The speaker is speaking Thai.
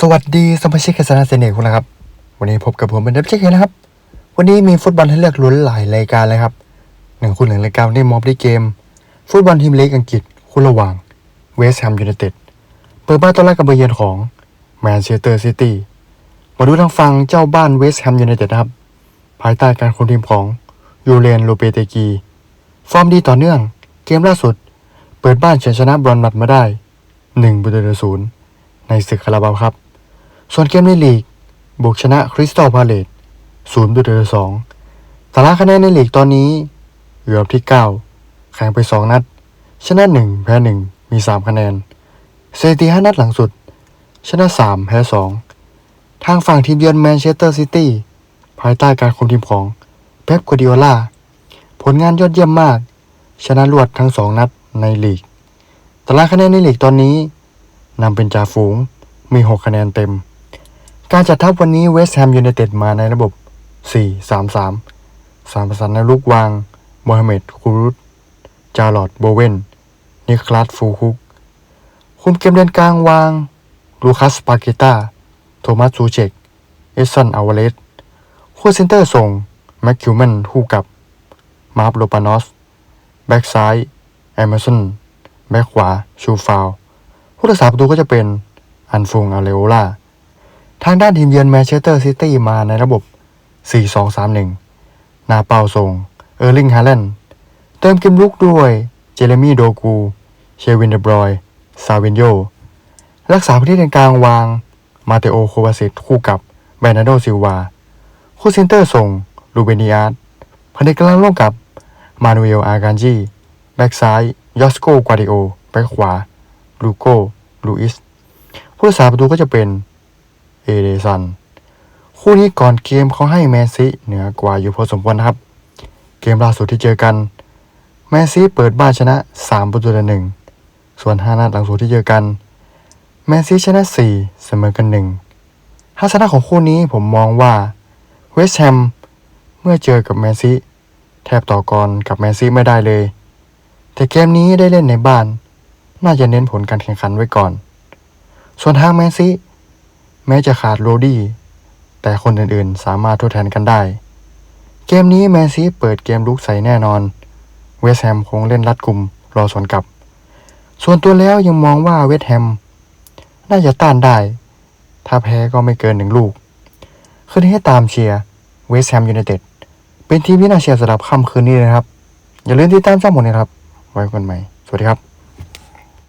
สวัสดีสมาชิกคณะเซเนกคุณนะครับ วันนี้พบกับผมเป็นดับเบิลเคนะครับ วันนี้มีฟุตบอลให้เลือกลุ้นหลายรายการเลยครับหนึ่งคู่หนึ่งรายการได้มอบด้เกม ฟุตบอลทีมเล็กอังกฤษคู่ระหว่างเวสต์แฮมยูไนเต็ดเปิดบ้านต้อนรับกับเบอร์เยือนของแมนเชสเตอร์ซิตี้มาดูทางฝั่งเจ้าบ้านเวสต์แฮมยูไนเต็ดนะครับ ภายใต้การคุมทีมของยูเรนโลเปเตกี ฟอร์มดีต่อเนื่อง เกมล่าสุด เปิดบ้านเฉือนชนะบรอนมัดมาได้1ประตูต่อศูนย์ในศึกคาราบาวครับ ส่วนเกมในลีก บุกชนะคริสตัลพาเลตศูนย์ประตูต่อสองตารางคะแนนในลีกตอนนี้อยู่อันดับที่ 9 แข่งไป 2 นัด ชนะ 1 แพ้ 1 มี 3 คะแนนสถิติ5นัดหลังสุด ชนะ 3 แพ้ 2 ทางฝั่งทีมเยือนแมนเชสเตอร์ซิตี้ภายใต้การคุมทีมของเป๊ปกัวดิโอลาผลงานยอดเยี่ยมมาก ชนะรวดทั้ง 2 นัดในลีก ตารางคะแนนในลีกตอนนี้นำเป็นจ่าฝูงมี 6 คะแนนเต็ม การจัดทัพวันนี้เวสต์แฮมยูไนเต็ดมาในระบบ 4 3 3 สามประสานในลูกวางโมฮัมเหม็ดคูรุตจาร์ลอตโบเวนนิคลัสฟูคุก คุมเกมเดินกลางวาง ลูคัสปาเกตาโทมัสซูเชก เอสันอาวาเลสคู่เซนเตอร์ส่ง แม็กคิวแมนคู่กับ มาร์ฟโลปานอส แบ็กซ้ายแอมเมอร์สัน แบ็กขวา ชูฟาว ผู้รักษาประตูก็จะเป็น อันฟงอาเลโอลา ทางด้านทีมเยือนแมนเชสเตอร์ซิตี้มาในระบบ 4-2-3-1 นาเปาส่งเออร์ลิงฮาแลนด์เติมเกมลุกด้วย เจเรมี่โดกู เชวินเดบรอย ซาวินโย รักษาพื้นที่ตรงกลางวาง มาเตโอ โควาซิตคู่กับแบรนาโดซิลวา คู่เซนเตอร์ส่ง ลูเบนิอาร์ตพันธกลางร่วมกับ มานูเอล อาร์กานจีแบ็กซ้าย ยอสโก กวาดิโอ แบ็กขวา ลูโกลูอิส ผู้รักษาประตูก็จะเป็น เอเดซัน คู่นี้ก่อนเกมเขาให้แมซีเหนือกว่าอยู่พอสมควรนะครับ เกมล่าสุดที่เจอกัน แมซีเปิดบ้านชนะ 3 ประตูต่อหนึ่งส่วน5นัดหลังสุดที่เจอกัน แมนซีชนะ 4 เสมอกัน1ถ้าชนะของคู่นี้ผมมองว่าเวสต์แฮมเมื่อเจอกับแมนซีแทบต่อกรกับแมนซีไม่ได้เลย แต่เกมนี้ได้เล่นในบ้าน น่าจะเน้นผลการแข่งขันไว้ก่อน ส่วนทางแมนซี แม้จะขาดโรดี้ แต่คนอื่นๆ สามารถทดแทนกันได้ เกมนี้แมนซีเปิดเกมลุกใส่แน่นอน เวสแฮมคงเล่นรัดกลุ่มรอสวนกลับ ส่วนตัวแล้วยังมองว่าเวสแฮม น่าจะต้านได้ ถ้าแพ้ก็ไม่เกินหนึ่งลูกคืนนี้ให้ตามเชียร์เวสแฮมยูไนเต็ดเป็นทีมที่น่าเชียร์สำหรับค่ำคืนนี้นะครับ อย่าลืมติดตามช่องผมนะครับ ไว้กันใหม่ สวัสดีครับ